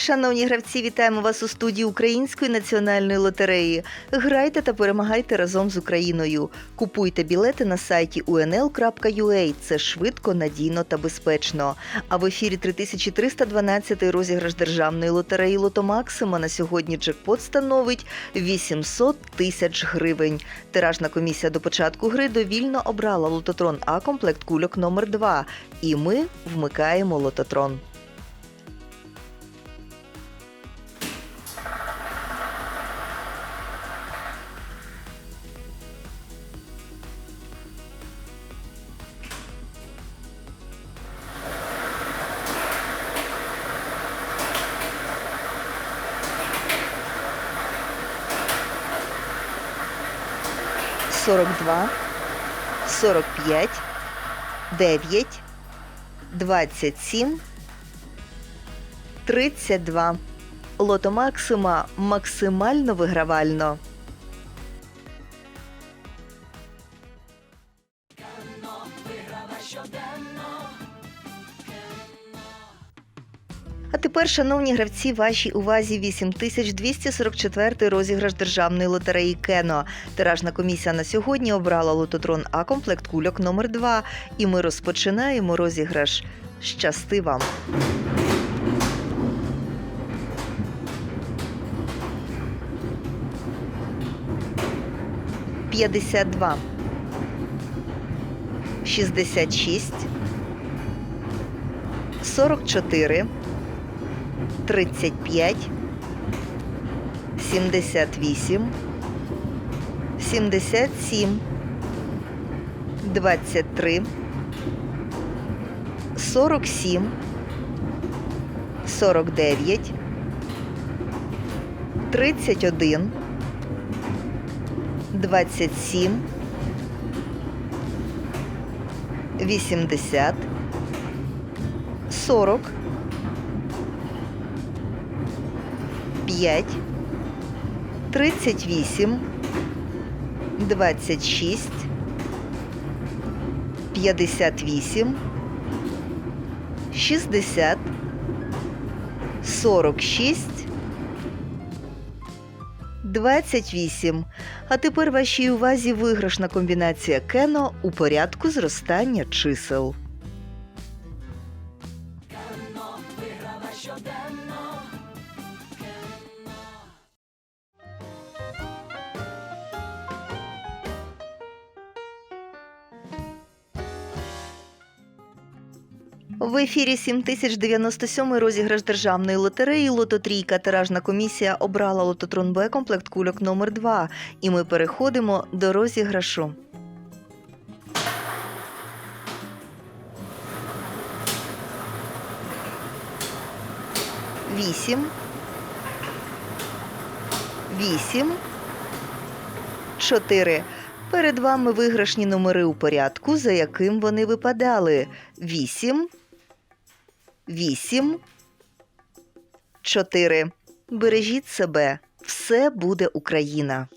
Шановні гравці, вітаємо вас у студії Української національної лотереї. Грайте та перемагайте разом з Україною. Купуйте білети на сайті unl.ua. Це швидко, надійно та безпечно. А в ефірі 3312 розіграш державної лотереї Лото Максима на сьогодні джекпот становить 800 тисяч гривень. Тиражна комісія до початку гри довільно обрала лототрон А комплект кульок номер 2 І ми вмикаємо лототрон. Сорок два, сорок п'ять, дев'ять, двадцять сім, тридцять два. Лото Максима максимально вигравально. А тепер, шановні гравці, вашій увазі 8244 розіграш державної лотереї Кено. Тиражна комісія на сьогодні обрала лототрон А комплект кульок номер 2 І ми розпочинаємо розіграш. Щасти вам! П'ятдесят два. Шістдесят шість. Сорок чотири. 35, 78, 77, 23, 47, 49, 31, 27, 80, 40, 5, 38, 26, 58, 60, 46, 28. А тепер вашій увазі виграшна комбінація Кено у порядку зростання чисел. В ефірі 7097 розіграш державної лотереї Лототрійка. Тиражна комісія обрала лототрон Б комплект кульок номер 2 І ми переходимо до розіграшу. Вісім. Вісім. Чотири. Перед вами виграшні номери у порядку, за яким вони випадали. Вісім. Вісім. Чотири. Бережіть себе. Все буде Україна.